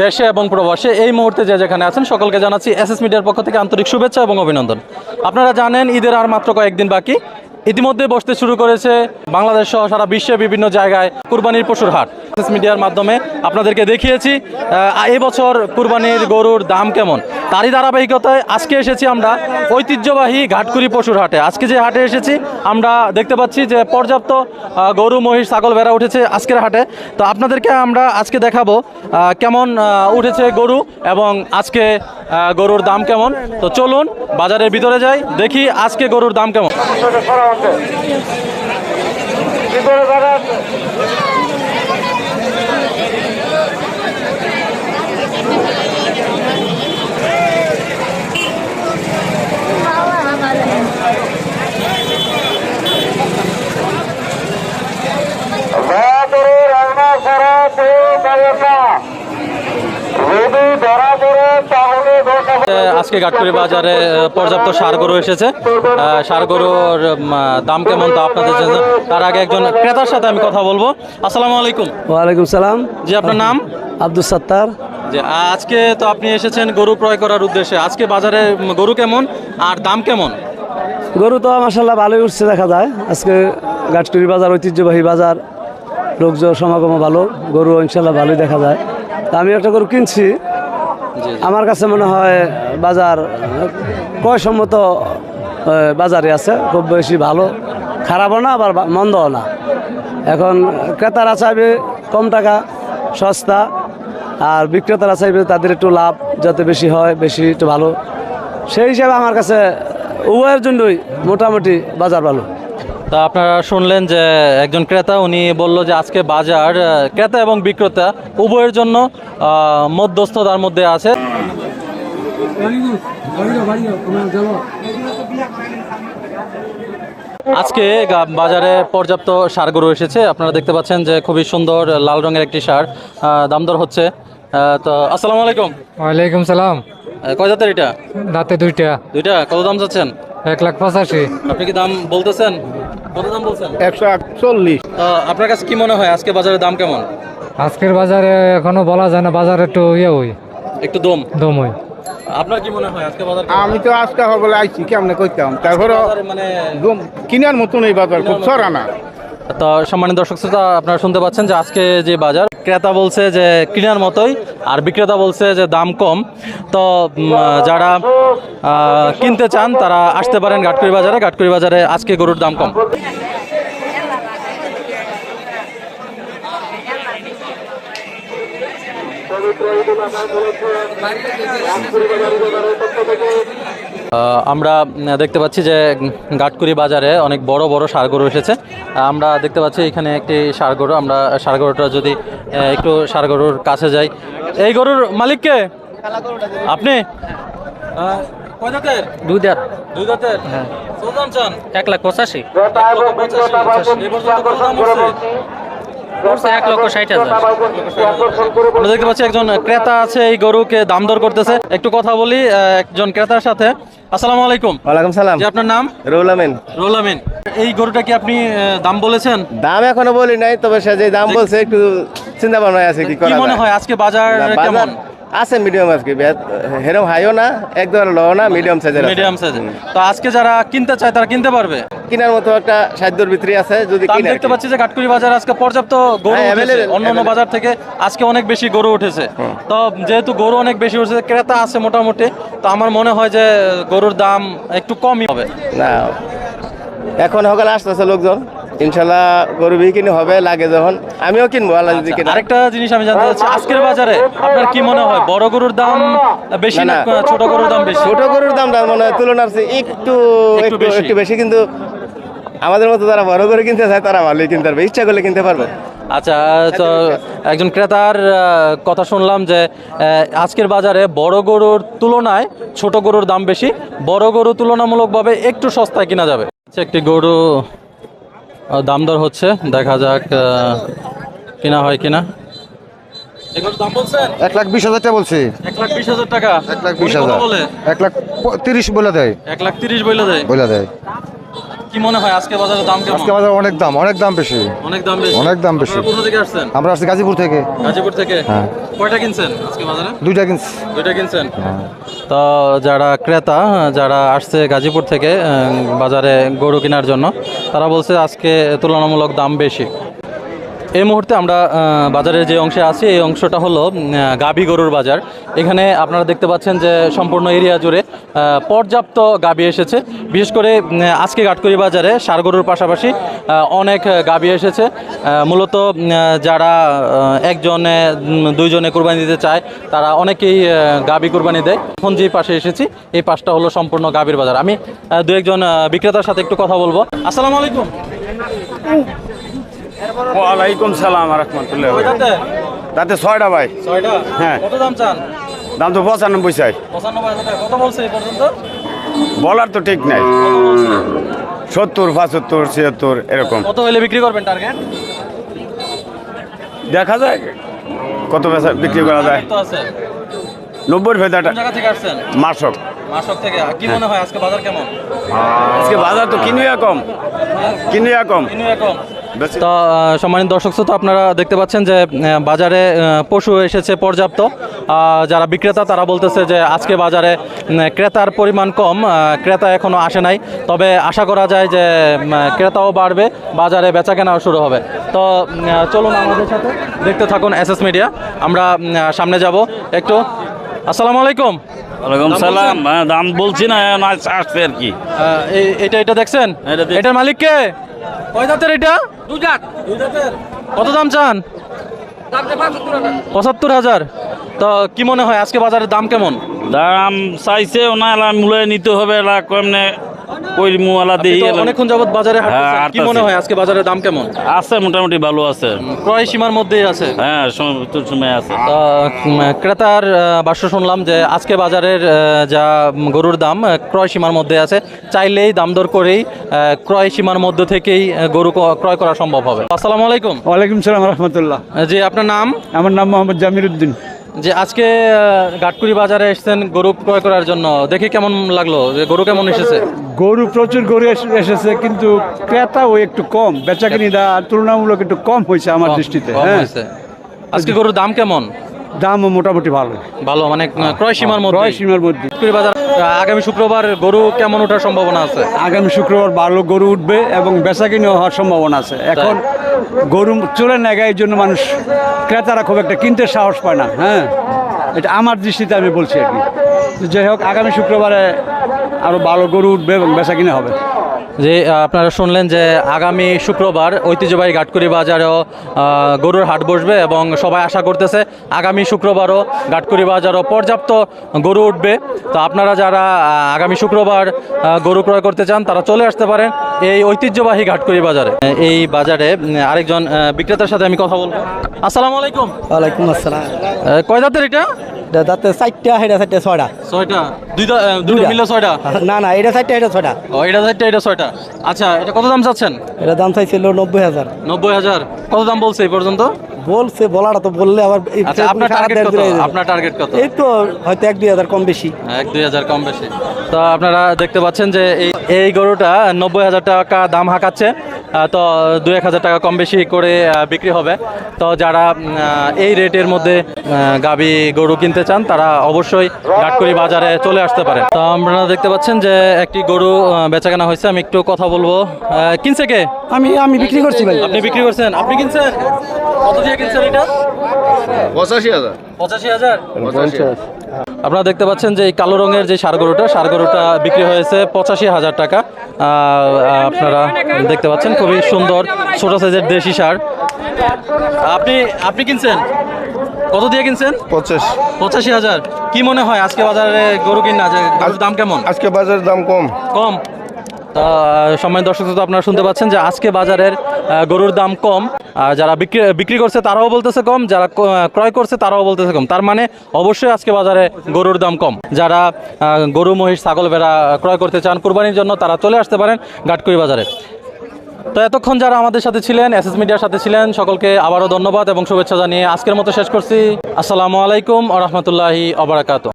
দেশে এবং প্রবাসে এই মুহূর্তে যে যেখানে আছেন, সকলকে জানাচ্ছি এস এস মিডিয়ার পক্ষ থেকে আন্তরিক শুভেচ্ছা এবং অভিনন্দন। আপনারা জানেন ঈদের আর মাত্র কয়েকদিন বাকি। ইতিমধ্যে বসতে শুরু করেছে বাংলাদেশ সহ সারা বিশ্বে বিভিন্ন জায়গায় কুরবানির পশুর হাট। মিডিয়ার মাধ্যমে আপনাদেরকে দেখিয়েছি এবছর কুরবানির গরুর দাম কেমন? তারই ধারাবাহিকতায় আজকে এসেছি আমরা ঐতিহ্যবাহী ঘাটকুরি পশুর হাটে। আজকে যে হাটে এসেছি, আমরা দেখতে পাচ্ছি যে পর্যাপ্ত গরু, মহিষ, ছাগল বেড়া উঠেছে আজকের হাটে। তো আপনাদেরকে আমরা আজকে দেখাবো কেমন উঠেছে গরু এবং আজকে গরুর দাম কেমন? তো চলুন বাজারের ভিতরে যাই দেখি আজকে গরুর দাম কেমন। আজকে ঘাটকুড়ি বাজারে পর্যাপ্ত সার গরু এসেছে সার গরুর দাম কেমন তা আপনাদের জানাব। তার আগে একজন ক্রেতার সাথে আমি কথা বলব। আসসালামু আলাইকুম। ওয়ালাইকুম সালাম। জি আপনার নাম? আব্দুল সত্তার। যে আজকে তো আপনি এসেছেন গরু ক্রয় করার উদ্দেশ্যে। আজকে বাজারে গরু কেমন আর দাম কেমন? গরু তো মাসাল্লাহ ভালোই উঠছে দেখা যায়। আজকে গাছটুরি বাজার ঐতিহ্যবাহী বাজার লোকজন সমাগম ভালো। গরু ইনশাল্লাহ ভালোই দেখা যায়। আমি একটা গরু কিনছি। আমার কাছে মনে হয় বাজার কয়সম্মত বাজারে আছে, খুব বেশি ভালো, খারাপও না, আবার মন্দও না। এখন ক্রেতারা চাইবে কম টাকা, সস্তা, আর বিক্রেতারা চাইবে তাদের একটু লাভ, যাতে বেশি হয়, বেশি একটু ভালো। সেই হিসাবে আমার কাছে উভয়ের জন্যই মোটামুটি বাজার ভালো। তা আপনারা শুনলেন যে একজন ক্রেতা উনি বলল যে আজকে বাজার ক্রেতা এবং বিক্রেতা উভয়ের জন্য মধ্যস্থতার মধ্যে আছে। আজকে বাজারে পর্যাপ্ত সার গরু এসেছে। আপনারা দেখতে পাচ্ছেন যে খুবই সুন্দর লাল রঙের একটি সার দাম দর হচ্ছে। তো আসসালামু আলাইকুম। ওয়ালাইকুম সালাম। কয় জাতের এটা? রাতে দুইটা। দুইটা? কত দাম চাচ্ছেন? এক লাখ পঁচাশি। আপনি কি দাম বলতেছেন? কত দাম বলছেন? একশো একচল্লিশ আপনার কাছে কি মনে হয় আজকে বাজারের দাম কেমন? আজকের বাজারে এখনও বলা যায় না বাজারে একটু ইয়ে হই একটু দম? দম হই আপনার কি মনে হয় আজকে বাজার আমি তো আজকে বলে আইছি কেমনে কইতাম? তারপরে মানে কিনার মতন এই বাজার খুব সরানা তো সম্মানিত দর্শক শ্রোতা আপনারা শুনতে পাচ্ছেন যে আজকে যে বাজার ক্রেতা বলছে যে কেনার মতোই আর বিক্রেতা বলছে যে দাম কম। তো যারা কিনতে চান তারা আসতে পারেন ঘাটকুড়ি বাজারে। ঘাটকুড়ি বাজারে আজকে গরুর দাম কম। আহ, আমরা দেখতে পাচ্ছি যে গাটকুড়ি বাজারে অনেক বড় বড় সার গরু এসেছে। আমরা দেখতে পাচ্ছি এখানে একটি সার গরু আমরা সার গরুটা যদি একটু সার গরুর কাছে যাই। এই গরুর মালিককে আপনি? আহ, কয় দাঁতের দুই দাঁত দুই দাঁতের কত দাম চান? এক লাখ পঁচাশি। পড়ছে এক লক্ষ ষাট হাজার। আমরা দেখতে পাচ্ছি একজন ক্রেতা আছে এই গরুকে দাম দর করতেছে। একটু কথা বলি একজন ক্রেতার সাথে। আসসালামু আলাইকুম। ওয়ালাইকুম সালাম। জি আপনার নাম? রুল আমিন। রুল আমিন। এই গরুটা কি আপনি দাম বলেছেন? দাম এখনও বলি নাই তবে সে যে দাম বলছে একটু চিন্তা ভাবনা আছে কি কি করা মনে হয় আজকে বাজার কেমন? আছে মিডিয়াম আজকে হেরম হাইও না একদম লো না মিডিয়াম সাইজের মিডিয়াম সাইজ তো আজকে যারা কিনতে চায় তারা কিনতে পারবে? কেনার মতো একটা সাধ্যর ভিতরে আছে যদি আমি দেখতে পাচ্ছি যে কাটকুরি বাজার আজকে পর্যাপ্ত গরু হ্যাঁ, উঠেছে। available, অন্য অন্য বাজার থেকে আজকে অনেক বেশি গরু উঠেছে। তো যেহেতু গরু অনেক বেশি উঠেছে ক্রেতা আছে মোটামুটি তো আমার মনে হয় যে গরুর দাম একটু কমই হবে। না এখন সকালে আসতেছে লোকজন। ইনশাল্লাহ গরু বিক্রি হবে লাগে যখন। আমিও কিনবো আল্লাহ যদি কিনে। আরেকটা জিনিস আমি জানতে চাচ্ছি আজকের বাজারে আপনার কি মনে হয় বড় গরুর দাম বেশি না। ছোট গরুর দাম বেশি? ছোট গরুর দাম মনে হয় তুলনার একটু একটু বেশি। কিন্তু আমাদের মতো যারা বড় করে কিনতে চায় তারা ভালোই কিনতে পারবে ইচ্ছা করলে কিনতে পারবে। আচ্ছা তো একজন ক্রেতার কথা শুনলাম যে আজকের বাজারে বড় গরুর তুলনায় ছোট গরুর দাম বেশি বড় গরু তুলনামূলকভাবে একটু সস্তায় কিনা যাবে? আচ্ছা, একটি গরু দাম দর হচ্ছে। দেখা যাক কিনা হয় কিনা। এক লাখ বিশ হাজার টাকা বলছি। এক লাখ বিশ হাজার টাকা। এক লাখ বিশ হাজার। এক লাখ তিরিশ বলে দেয়। এক লাখ তিরিশ বলে দেয়। বলে দেয়। কি মনে হয় আজকে বাজারের দাম কেমন? আজকে বাজার অনেক দাম অনেক দাম বেশি। অনেক দাম বেশি? অনেক দাম বেশি। কোথা থেকে আসছেন? আমরা আসছি গাজীপুর থেকে। গাজীপুর থেকে? হ্যাঁ। কয়টা কিনছেন আজকে বাজারে? দুইটা কিনছি। দুইটা কিনছেন? তো যারা ক্রেতা যারা আসছে গাজীপুর থেকে বাজারে গরু কেনার জন্য তারা বলছে আজকে তুলনামূলক দাম বেশি। এই মুহূর্তে আমরা বাজারের যে অংশে আছি, এই অংশটা হলো গাভী গরুর বাজার। এখানে আপনারা দেখতে পাচ্ছেন যে সম্পূর্ণ এরিয়া জুড়ে পর্যাপ্ত গাভী এসেছে। বিশেষ করে আজকে গাটকরি বাজারে সার গরুর পাশাপাশি অনেক গাভী এসেছে। মূলত যারা একজনে দুইজনে কোরবানি দিতে চায়, তারা অনেকেই গাভী কোরবানি দেয়। এখন যে পাশে এসেছি, এই পাশটা হলো সম্পূর্ণ গাভীর বাজার। আমি দু একজন বিক্রেতার সাথে একটু কথা বলব। আসসালামু আলাইকুম। ওয়ালাইকুম সালাম রহমতুল্লাহ? তাতে ছয়টা ভাই। ছয়টা? হ্যাঁ। কত দাম চান? দাম তো পঁচানব্বই চাই। পঁচানব্বই কত বলছে পর্যন্ত? বলার তো ঠিক নাই। সত্তর পঁচাত্তর ছিয়াত্তর এরকম। কত হলে বিক্রি করবেন টার্গেট দেখা যায় কত বেচা বিক্রি করা যায়। নব্বই ভেদাটা মাসক মাসক থেকে কি মনে হয় আজকে বাজার কেমন? আজকে বাজার তো কিনুয়া কম। কিনুয়া কম। কিনু এখন বেশি- তো সম্মানিত দর্শক শ্রোতা আপনারা দেখতে পাচ্ছেন যে বাজারে পশু এসেছে পর্যাপ্ত। যারা বিক্রেতা তারা বলতেছে যে আজকে বাজারে ক্রেতার পরিমাণ কম ক্রেতা এখনও আসে নাই। তবে আশা করা যায় যে ক্রেতাও বাড়বে বাজারে বেচা কেনাও শুরু হবে। তো চলুন আমাদের সাথে দেখতে থাকুন এস এস মিডিয়া। আমরা সামনে যাব একটু। আসসালামু আলাইকুম। ওয়ালাইকুম দাম সালাম। হ্যাঁ দাম বলছি না এখন আজ আসবে আর কি। এই- এটা এটা দেখছেন? এটার মালিক কে? কয় জাতের এটা? দুই জাতের। কত দাম চান? পঁচাত্তর হাজার। তো কি মনে হয় আজকে বাজারের দাম কেমন? দাম চাইছে ওনা মূলে নিতে হবে এলা কমনে কই মুয়ালা আপনি অনেকক্ষণ যাবত বাজারে হাঁটতেছেন। হ্যাঁ, কি মনে হয় আজকে বাজারের দাম কেমন? আছে মোটামুটি ভালো আছে। ক্রয় সীমার মধ্যেই আছে। হ্যাঁ সময় আছে। ক্রেতার আহ, শুনলাম যে আজকে বাজারের যা গরুর দাম ক্রয় সীমার মধ্যে আছে। চাইলেই দাম দর করেই আহ, ক্রয় সীমার মধ্যে থেকেই গরু ক্রয় করা সম্ভব হবে। আসসালামু আলাইকুম। ওয়ালাইকুম সালাম রহমতুল্লাহ। জি আপনার নাম? আমার নাম মোহাম্মদ জামির উদ্দিন যে আজকে আহ, গাটকুড়ি বাজারে এসেছেন গরু ক্রয় করার জন্য। দেখে কেমন লাগল যে গরু কেমন এসেছে? গরু প্রচুর গরু এস- এসেছে কিন্তু ক্রেতাও একটু কম বেচাকিনিটা তুলনামূলক একটু কম হয়েছে আমার দৃষ্টিতে হ্যাঁ। আজকে গরুর দাম কেমন? দাম মোটামুটি ভালো। ভালো মানে ক্রয় সীমার মধ্যে ক্রয় সীমার মধ্যে। বাজার আগামী শুক্রবার গরু কেমন ওঠার সম্ভাবনা আছে? আগামী শুক্রবার ভালো গরু উঠবে এবং বেচাকিনি হওয়ার সম্ভাবনা আছে। এখন গরু চলে এই জন্য মানুষ ক্রেতারা খুব একটা কিনতে সাহস পায় না হ্যাঁ? এটা আমার দৃষ্টিতে আমি বলছি আর কি। যাই হোক আগামী শুক্রবারে আরও ভালো গরু উঠবে এবং বেচাকিনি হবে। যে আপনারা শুনলেন যে আগামী শুক্রবার ঐতিহ্যবাহী গাটকুড়ি বাজারেও গরুর হাট বসবে এবং সবাই আশা করতেছে আগামী শুক্রবারও গাটকুড়ি বাজারও পর্যাপ্ত গরু উঠবে। তো আপনারা যারা আগামী শুক্রবার গরু ক্রয় করতে চান তারা চলে আসতে পারেন এই ঐতিহ্যবাহী ঘাটকুড়ি বাজারে। এই বাজারে আরেকজন বিক্রেতার সাথে আমি কথা বলব। আসসালামু আলাইকুম। ওয়ালাইকুম আসসালাম। কয় এটা? দাঁতে চারটা এটা চারটা ছয়টা। ছয়টা? দুইটা দুটো মিলে ছয়টা? না না এটা চারটা এটা ছয়টা। ও এটা চারটা এটা ছয়টা। আচ্ছা এটা কত দাম চাচ্ছেন? এটা দাম চাইছিল নব্বই হাজার। নব্বই হাজার। কত দাম বলছে এই পর্যন্ত? বলছে বলাটা তো বললে আবার আচ্ছা আপনার টার্গেট কত? আপনার টার্গেট কত? এই তো হয়তো এক দুই হাজার কম বেশি। এক দুই হাজার কম বেশি। তো আপনারা দেখতে পাচ্ছেন যে এই এই গরুটা নব্বই হাজার টাকা দাম হাঁকাচ্ছে। তো দু এক হাজার টাকা কম বেশি করে বিক্রি হবে। তো যারা এই রেটের মধ্যে গাবি গরু কিনতে চান তারা অবশ্যই ঘাটকুড়ি বাজারে চলে আসতে পারে তো আপনারা দেখতে পাচ্ছেন যে একটি গরু বেচাকেনা হয়েছে। আমি একটু কথা বলব। কিনছে কে? আমি আমি বিক্রি করছি ভাই। আপনি বিক্রি করছেন? আপনি কিনছেন? কত দিয়ে কিনছেন এটা? পঁচাশি হাজার? পঁচাশি হাজার। আপনারা দেখতে পাচ্ছেন যে এই কালো রঙের যে সার গরুটা সার গরুটা বিক্রি হয়েছে পঁচাশি হাজার টাকা। আপনারা দেখতে পাচ্ছেন খুবই সুন্দর ছোট সাইজের দেশি সার। আপনি আপনি কিনছেন? কত দিয়ে কিনছেন? পঁচিশ। পঁচাশি হাজার। কি মনে হয় আজকে বাজারে গরু কিনা গরুর দাম কেমন? আজকে বাজারের দাম কম। কম। তা সময় দর্শক শ্রোতা আপনারা শুনতে পাচ্ছেন যে আজকে বাজারের গরুর দাম কম। আর যারা বিক্রি বিক্রি করছে তারাও বলতেছে কম, যারা ক্রয় করছে তারাও বলতেছে কম। তার মানে অবশ্যই আজকে বাজারে গরুর দাম কম। যারা গরু, মহিষ, ছাগল, ভেড়া ক্রয় করতে চান, কুরবানির জন্য তারা চলে আসতে পারেন ঘাটকুড়ি বাজারে। তো এতক্ষণ যারা আমাদের সাথে ছিলেন এস এস মিডিয়ার সাথে ছিলেন, সকলকে আবারও ধন্যবাদ এবং শুভেচ্ছা জানিয়ে আজকের মতো শেষ করছি। আসসালামু আলাইকুম আ রহমতুল্লাহি অবরাকাত